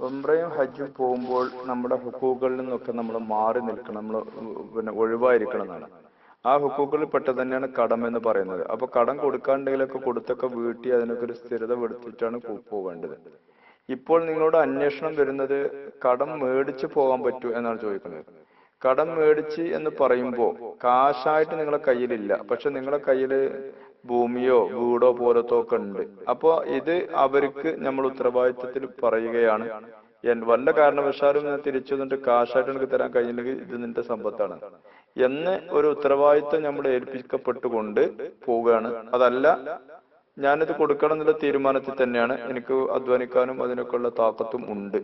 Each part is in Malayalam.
ഉംറയും ഹജ്ജും പോകുമ്പോൾ നമ്മുടെ ഹുക്കൂകളിൽ നിന്നൊക്കെ നമ്മൾ മാറി നിൽക്കണം നമ്മൾ പിന്നെ ഒഴിവായിരിക്കണം എന്നാണ് ആ ഹുക്കൂകളിൽ പെട്ടത് തന്നെയാണ് കടം എന്ന് പറയുന്നത്. അപ്പൊ കടം കൊടുക്കാണ്ടെങ്കിലൊക്കെ കൊടുത്തൊക്കെ വീട്ടി അതിനൊക്കെ ഒരു സ്ഥിരത വരുത്തിയിട്ടാണ് പോകേണ്ടത്. ഇപ്പോൾ നിങ്ങളോട് അന്വേഷണം വരുന്നത് കടം മേടിച്ച് പോകാൻ പറ്റൂ എന്നാണ് ചോദിക്കുന്നത്. കടം മേടിച്ച് എന്ന് പറയുമ്പോൾ കാശായിട്ട് നിങ്ങളെ കയ്യിലില്ല. പക്ഷെ നിങ്ങളെ കയ്യിൽ ഭൂമിയോ വീടോ പോലത്തോ ഒക്കെ ഉണ്ട്. അപ്പോ ഇത് അവർക്ക് നമ്മൾ ഉത്തരവാദിത്വത്തിൽ പറയുകയാണ്. വല്ല കാരണവശാലും ഞാൻ തിരിച്ചു നിന്നിട്ട് കാശായിട്ട് എനിക്ക് തരാൻ കഴിയില്ലെങ്കിൽ ഇത് നിന്റെ സമ്പത്താണ്. എന്ന് ഒരു ഉത്തരവാദിത്തം നമ്മൾ ഏൽപ്പിക്കപ്പെട്ടുകൊണ്ട് പോവുകയാണ്. അതല്ല ഞാനിത് കൊടുക്കണം എന്നുള്ള തീരുമാനത്തിൽ തന്നെയാണ് എനിക്ക് അധ്വാനിക്കാനും അതിനൊക്കെയുള്ള താക്കത്തും ഉണ്ട്.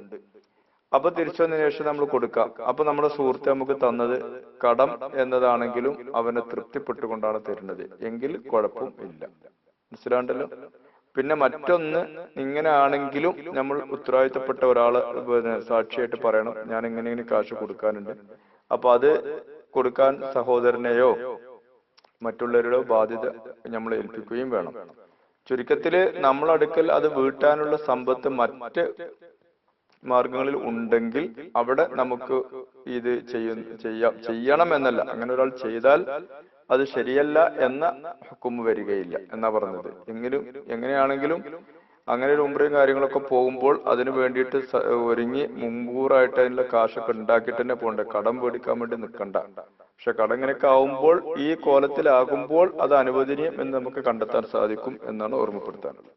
അപ്പൊ തിരിച്ചു വന്നതിന് ശേഷം നമ്മൾ കൊടുക്കാം. അപ്പൊ നമ്മുടെ സുഹൃത്ത് നമുക്ക് തന്നത് കടം എന്നതാണെങ്കിലും അവനെ തൃപ്തിപ്പെട്ടുകൊണ്ടാണ് തരുന്നത്. എങ്കിൽ കുഴപ്പം ഇല്ല. മനസ്സിലാണ്ടല്ലോ? പിന്നെ മറ്റൊന്ന് ഇങ്ങനെ ആണെങ്കിലും നമ്മൾ ഉത്തരവാദിത്തപ്പെട്ട ഒരാൾ സാക്ഷിയായിട്ട് പറയണം. ഞാൻ ഇങ്ങനെ ഇങ്ങനെ കാശ് കൊടുക്കാനുണ്ട്. അപ്പൊ അത് കൊടുക്കാൻ സഹോദരനെയോ മറ്റുള്ളവരുടെ ബാധ്യത നമ്മൾ ഏൽപ്പിക്കുകയും വേണം. ചുരുക്കത്തിൽ നമ്മളടുക്കൽ അത് വീട്ടാനുള്ള സമ്പത്ത് മറ്റ് മാർഗങ്ങളിൽ ഉണ്ടെങ്കിൽ അവിടെ നമുക്ക് ഇത് ചെയ്യ ചെയ്യാം ചെയ്യണം എന്നല്ല അങ്ങനെ ഒരാൾ ചെയ്താൽ അത് ശരിയല്ല എന്ന ഹുക്കും വരികയില്ല എന്നാ പറഞ്ഞത്. എങ്കിലും എങ്ങനെയാണെങ്കിലും അങ്ങനെ ഒരു ഉംറയും കാര്യങ്ങളൊക്കെ പോകുമ്പോൾ അതിന് വേണ്ടിയിട്ട് ഒരുങ്ങി മുൻകൂറായിട്ട് അതിനുള്ള കാശൊക്കെ ഉണ്ടാക്കിയിട്ട് തന്നെ പോകണ്ടേ. കടം മേടിക്കാൻ വേണ്ടി നിൽക്കണ്ട. പക്ഷെ കടം ഇങ്ങനെയൊക്കെ ആവുമ്പോൾ ഈ കോലത്തിലാകുമ്പോൾ അത് അനുവദനീയം എന്ന് നമുക്ക് കണ്ടെത്താൻ സാധിക്കും എന്നാണ് ഓർമ്മപ്പെടുത്താനുള്ളത്.